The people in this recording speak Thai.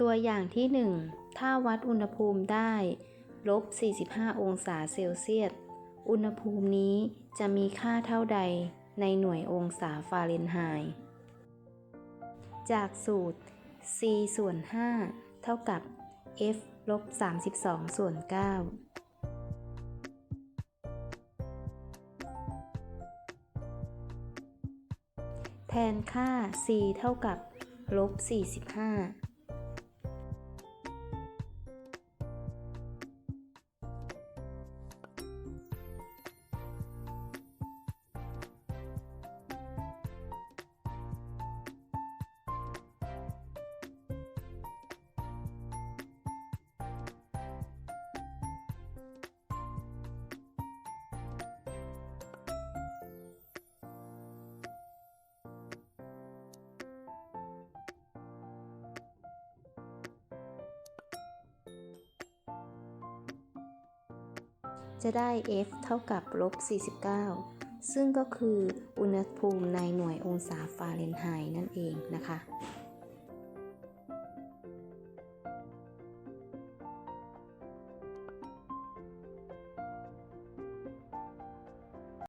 ตัวอย่างที่ 1 ถ้าวัดอุณหภูมิได้ลบ 45 องศาเซลเซียส อุณหภูมินี้จะมีค่าเท่าใดในหน่วยองศาฟาเรนไฮต์ จากสูตร c ส่วน 5 เท่ากับ f ลบ 32 ส่วน 9แทนค่า c เท่ากับลบ45 จะได้ F เท่ากับลบ 49 ซึ่งก็คืออุณหภูมิในหน่วยองศาฟาเรนไฮต์นั่นเองนะคะ